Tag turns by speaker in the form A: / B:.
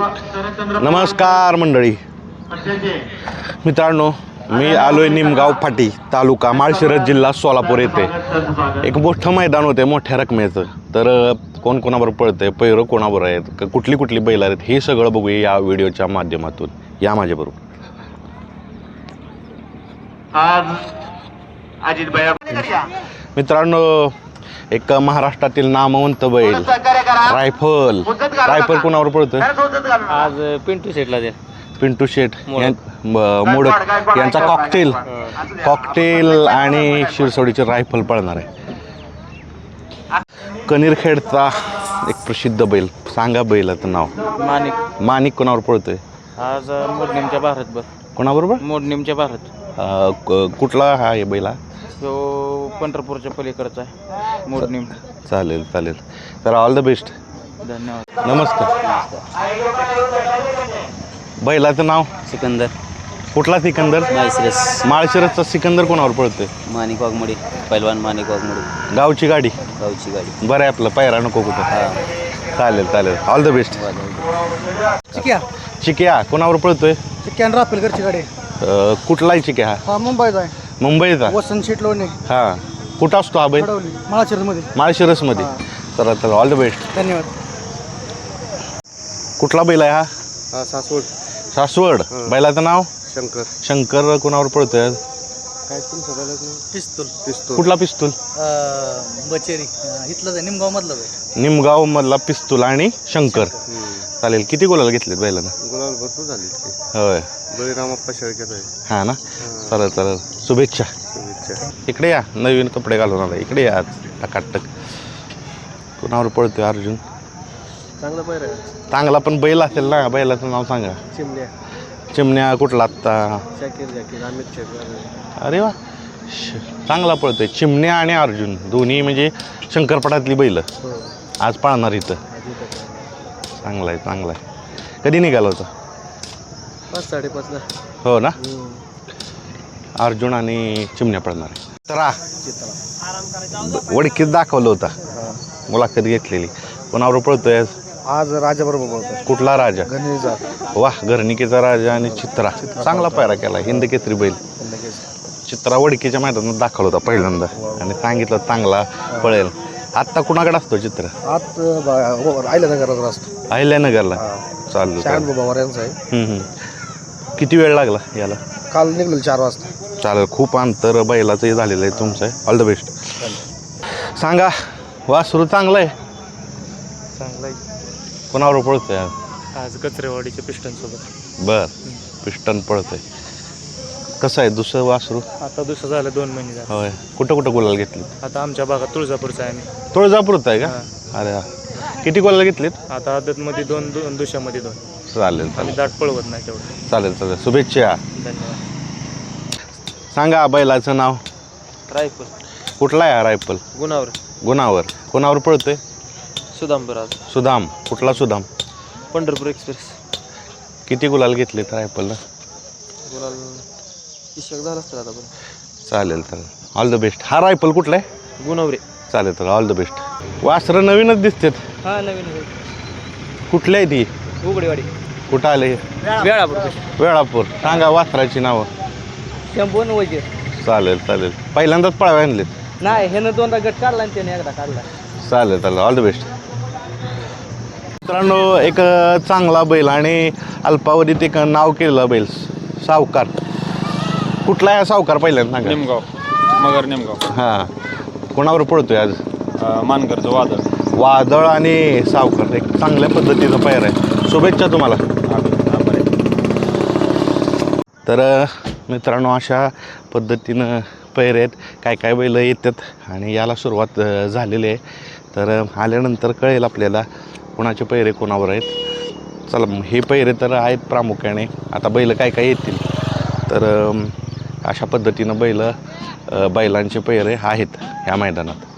A: नमस्कार मंडळी. मित्रांनो मी आलोय निमगाव फाटी तालुका माळशिरस जिल्हा सोलापूर येथे. एक मोठं मैदान होते मोठ्या रकमेचं. तर कोण कोणाबरोबर पळतंय पैरं कोणाबरोबर आहेत क- कुठली कुठली बैल आहेत हे सगळं बघूया या व्हिडिओच्या माध्यमातून. या माझ्याबरोबर.
B: आज अजित
A: मित्रांनो एक महाराष्ट्रातील नामवंत बैल. रायफल. रायफल कोणावर पळतोय?
C: आज पिंटू सेटला द्या
A: पिंटू शेठ यां- म- मोडक यांचा कॉकटेल कॉकटेल आणि शिरसोडीचे रायफल पळणार आहे. कनीरखेडचा एक प्रसिद्ध बैल. सांगा बैलाचं नाव.
C: माणिक.
A: माणिक कोणावर पळतोय?
C: आज मोडणीमच्या भारतभर.
A: कोणाबरोबर?
C: मोडणीमच्या भारत.
A: कुठला हा आहे बैला?
C: तो पंढरपूरच्या पलीकडचा आहे. मोडणीम
A: चालेल चालेल. तर ऑल द बेस्ट
C: धन्यवाद.
A: नमस्कार. बैलाचं नाव?
C: सिकंदर.
A: कुठला सिकंदर?
C: माळशिरस.
A: माळशिरसचा सिकंदर कोणावर पळतोय?
C: माणिक वाघमोडी. पैलवान माणिक वाघमोडी.
A: गावची गाडी?
C: गावची गाडी.
A: बरं आहे आपलं पायरा नको कुठं. चालेल चालेल. All the best
D: Chikya.
A: Chikya कोणावर पळतोय?
D: चिक्या आणि रापेलकरची गाडी.
A: अं, कुठला आहे चिक्या हा?
D: हा मुंबईचा आहे.
A: मुंबईचा?
D: वसंत शेट लोणे.
A: हा. कुठं असतो बैल?
D: घडवली माळाशिरमध्ये
A: माळशिरसमध्ये. चला चला ऑल द बेस्ट
D: धन्यवाद.
A: कुठला बैल आहे हा?
D: सासवड.
A: सासवड. बैलाचं नाव?
D: शंकर.
A: शंकर कोणावर पळतोय?
D: काय पिस्तूल. पिस्तूल.
A: कुठला पिस्तूल?
D: बचेरी. इथलं आहे निमगाव मधलं
A: निमगाव मधला पिस्तूल आणि शंकर. चालेल. किती गोलाला घेतलेत बैलानं?
D: गुलाल भरपूर झाली
A: होय.
D: बळीरामप्पा शेळक्यात आहे
A: हा ना? चालेल चालेल. शुभेच्छा.
D: शुभेच्छा.
A: इकडे या. नवीन कपडे घालून आला इकडे या टकाटक. कुणावर पळतोय अर्जुन?
D: चांगलं पैर आहे.
A: चांगला पण बैल असेल ना? बैलाचं नाव सांगा.
D: चिमण्या.
A: चिमण्या कुठला आत्ता? अरे वा. चांगला पळतोय. चिमण्या आणि अर्जुन. दोन्ही म्हणजे शंकरपटातली बैल.
D: हो.
A: आज पाळणार इथं. चांगला आहे चांगला आहे. कधी निघाला होता?
D: पाच साडेपाचला
A: हो ना? अर्जुन आणि चिमण्या पळणार आहे. तरा वडकीत दाखवलं होता. मुलाखत घेतलेली. कोणावर पळतोय आज?
D: आज राजाबरोबर बोलतो
A: कुठला राजा? वा घरणिकेचा राजा आणि चित्रा. चांगला पायरा केला. हिंद केसरी बैल. चित्रा वडकीच्या मैदानात दाखवला होता पहिल्यांदा. आणि सांगितलं चांगला पळेल. आत्ता कुणाकडे असतो चित्र?
D: आत राहिल्या नगरात असतो.
A: अहिल्यानगरला चालू
D: शांत बाबा वऱ्यांचा आहे.
A: हम्म, हम्म. किती वेळ लागला याला?
D: काल निघलो चार वाजता.
A: चालेल खूप अंतर बैलाचं हे झालेलं आहे तुमचं. ऑल द बेस्ट सांगा वासरू चांगलं आहे
C: चांगला
A: कोणावर पळतोय? आज?
C: आज कचरेवाडीच्या पिस्टन सोबत
A: बर. पिस्टन पळतोय. कसं आहे? दुसरं वासरू?
C: आता दुसरं झालं दोन महिने झाले.
A: होय. कुठं कुठं गोलाला घेतली
C: आता आमच्या भागात तुळजापूरचा आहे आम्ही
A: तुळजापूरच आहे का? अरे वा. किती गोलाला घेतलीत?
C: आता आदतमध्ये दोन दोन दुशामध्ये दोन.
A: चालेल
C: आम्ही
A: चालेल
C: दाट पळवत नाही तेवढं.
A: चालेल चालेल. शुभेच्छा.
C: धन्यवाद.
A: सांगा बैलाचं नाव.
C: रायफल.
A: कुठला आहे हा रायफल?
C: गुणावर.
A: गुणावर. कोणावर पळतोय?
C: सुदांबर आज
A: सुदाम. कुठला सुदाम?
C: पंढरपूर एक्सप्रेस.
A: किती गुलाल घेतलेत रायफलला
C: गुलाल इशक झाला असतं आता पण.
A: चालेल चालेल. ऑल द बेस्ट हा रायफल कुठला आहे?
C: गुणवरे.
A: चालेल चालेल. ऑल द बेस्ट वासरं नवीनच दिसतात.
C: हा नवीन
A: कुठली आहे ती
C: उघडेवाडी.
A: कुठं आले?
C: वेळापूर.
A: वेळापूर. सांगा वासराची नावं.
C: शंभू वजीर
A: चालेल चालेल. पहिल्यांदाच पळावे आणलेत.
C: नाही ह्यानं दोनदा गट काढला आणि त्याने एकदा काढला.
A: चालेल चालेल. ऑल द बेस्ट मित्रांनो एक चांगला बैल आणि अल्पावधीत एक नाव केलेला बैल सावकार. कुठला आहे सावकार पहिल्यांदा सांगा.
E: निमगाव. मगर निमगाव.
A: हां. कोणावर पळतोय आज?
E: अं, मानकरचं वादळ.
A: वादळ आणि सावकार एक चांगल्या पद्धतीचा पैर आहे. शुभेच्छा तुम्हाला. तर अ, मित्रांनो अशा पद्धतीनं पैर आहेत. काय काय बैल येतात आणि याला सुरुवात अ, झालेली आहे. तर अ, आल्यानंतर कळेल आपल्याला कोणाचे पैरे कोणावर आहेत. चला मग हे पैरे तर आहेत प्रामुख्याने. आता बैल काय काय येतील? तर अशा पद्धतीनं बैल बैलांचे पैरे आहेत ह्या मैदानात.